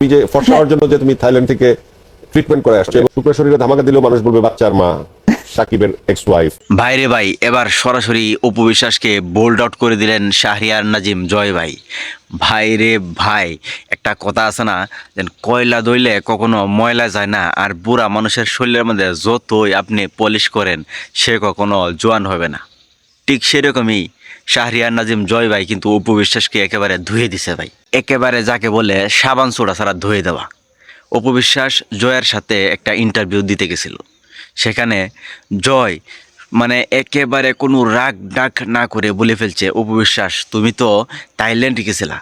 তুমি যে ফর্সা হওয়ার জন্য যে তুমি থাইল্যান্ড থেকে ট্রিটমেন্ট করে আসছো, এবং শুক্র শরীরে ধামাকা দিলেও মানুষ বলবে বাচ্চার মা সাকিবের এক্স ওয়াইফ ভাই, এবার সরাসরি উপবিশ্বাসকে বোল্ড আউট করে দিলেন শাহরিয়ার নাজিম জয় ভাই। ভাইরে ভাই, একটা কথা আছে না যে কয়লা দইলে কখনো ময়লা যায় না, আর বুড়া মানুষের শরীরের মধ্যে যতই আপনি পলিশ করেন, সে কখনো জোয়ান হবে না। ঠিক সেরকমই শাহরিয়ার নাজিম জয় ভাই কিন্তু উপবিশ্বাসকে একেবারে ধুয়ে দিছে ভাই। একেবারে যাকে বলে সাবান সোডা ছাড়া ধুয়ে দেওয়া। অপবিশ্বাস জয়ের সাথে একটা ইন্টারভিউ দিতে গেছিল। সেখানে জয় মানে একেবারে কোনো রাগ ডাক না করে বলে ফেলছে অপবিশ্বাস তুমি তো থাইল্যান্ড গেছিলা।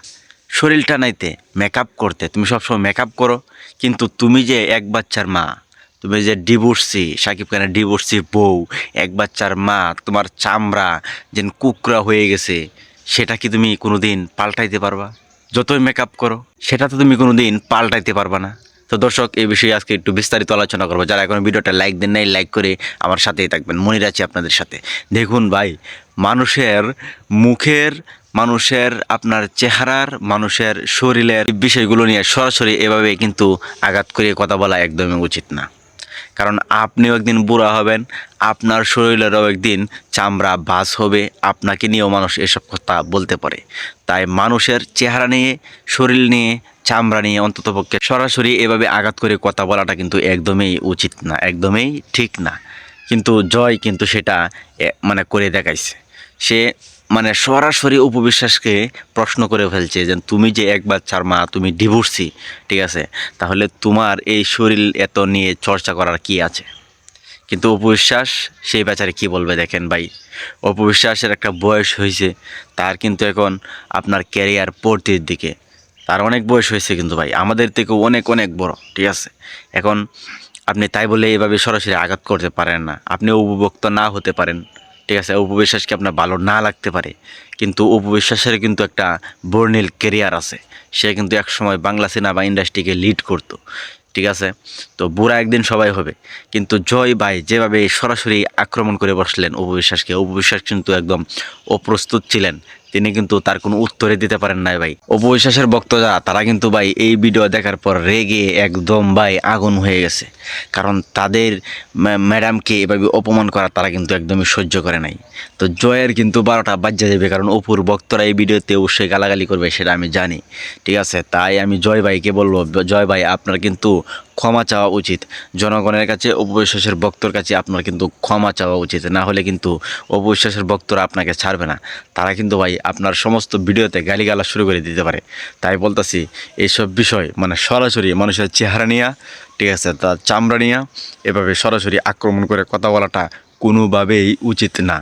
শরীরটা নাইতে মেকআপ করতে। তুমি সবসময় মেকআপ করো, কিন্তু তুমি যে এক বাচ্চার মা তুমি যে ডিভোর্সি, সাকিব খানের ডিভোর্সি বউ, এক বাচ্চার মা, তোমার চামড়া, যেন কুকরা হয়ে গেছে, সেটা কি তুমি কোনো দিন পাল্টাইতে পারবা? যতই মেকআপ করো, সেটা তো তুমি কোনো দিন পাল্টাইতে পারবা না। তো দর্শক, এই বিষয়ে আজকে একটু বিস্তারিত আলোচনা করব। যারা এখন ভিডিওটা লাইক দেন নাই, লাইক করে আমার সাথেই থাকবেন। মনে রাখছি আপনাদের সাথে। দেখুন ভাই, মানুষের মুখের, মানুষের আপনার চেহারার, মানুষের শরীরের বিষয়গুলো নিয়ে সরাসরি এভাবে কিন্তু আঘাত করে কথা বলা একদমই উচিত না। কারণ আপনিও একদিন বুড়া হবেন, আপনার শরীরেরও একদিন চামড়া বাস হবে, আপনাকে নিয়েও মানুষ এসব কথা বলতে পারে। তাই মানুষের চেহারা নিয়ে, শরীর নিয়ে, চামড়া নিয়ে অন্ততপক্ষে সরাসরি এভাবে আঘাত করে কথা বলাটা কিন্তু একদমই উচিত না, একদমই ঠিক না। কিন্তু জয় কিন্তু সেটা মানে করে দেখাইছে। সে মানে সরাসরি উপবিশ্বাসকে প্রশ্ন করে ফেলছে যে তুমি যে এক বাচ্চার মা, তুমি ডিভোর্সি, ঠিক আছে? তাহলে তোমার এই শরীর এত নিয়ে চর্চা করার কি আছে? কিন্তু অপবিশ্বাস সেই বেচারে কি বলবে দেখেন ভাই? অপবিশ্বাসের একটা বয়স হয়েছে, তার কিন্তু এখন আপনার ক্যারিয়ার পড়তির দিকে। তার অনেক বয়স হয়েছে কিন্তু ভাই, আমাদের থেকে অনেক অনেক বড়, ঠিক আছে? এখন আপনি তাই বলে এইভাবে সরাসরি আঘাত করতে পারেন না। আপনি উপভোক্ত না হতে পারেন। ঠিক আছে উপবিশ্বাসকে আপনার ভালো না লাগতে পারে? কিন্তু উপবিশ্বাসের কিন্তু একটা বর্ণিল কেরিয়ার আছে। সে কিন্তু একসময় বাংলা সিনেমা ইন্ডাস্ট্রিকে লিড করতো, ঠিক আছে? তো বুড়া একদিন সবাই হবে। কিন্তু জয় ভাই যেভাবে সরাসরি আক্রমণ করে বসলেন উপবিশ্বাসকে, উপবিশ্বাস কিন্তু একদম অপ্রস্তুত ছিলেন। তিনি কিন্তু তার কোনো উত্তরে দিতে পারেন নাই ভাই। অপবিশ্বাসের বক্তরা তারা কিন্তু ভাই এই ভিডিও দেখার পর রেগে একদম ভাই আগুন হয়ে গেছে। কারণ তাদের ম্যাডামকে এভাবে অপমান করা তারা কিন্তু একদমই সহ্য করে নাই। তো জয়ের কিন্তু বারোটা বাজ্যা দেবে কারণ অপুর বক্তরা এই ভিডিওতে অবশ্যই গালাগালি করবে, সেটা আমি জানি। ঠিক আছে? তাই আমি জয় ভাইকে বলব, জয় ভাই, আপনার কিন্তু ক্ষমা চাওয়া উচিত। জনগণের কাছে, অপবিশ্বাসের ভক্তর কাছে আপনার কিন্তু ক্ষমা চাওয়া উচিত। না হলে কিন্তু অপবিশ্বাসের ভক্তরা আপনাকে ছাড়বে না। তারা কিন্তু ভাই আপনার সমস্ত ভিডিওতে গালিগালা শুরু করে দিতে পারে। তাই বলতাছি, এইসব বিষয় মানে সরাসরি মানুষের চেহারা নিয়ে, ঠিক আছে, তার চামড়া নিয়ে, এভাবে সরাসরি আক্রমণ করে কথা বলাটা কোনোভাবেই উচিত না।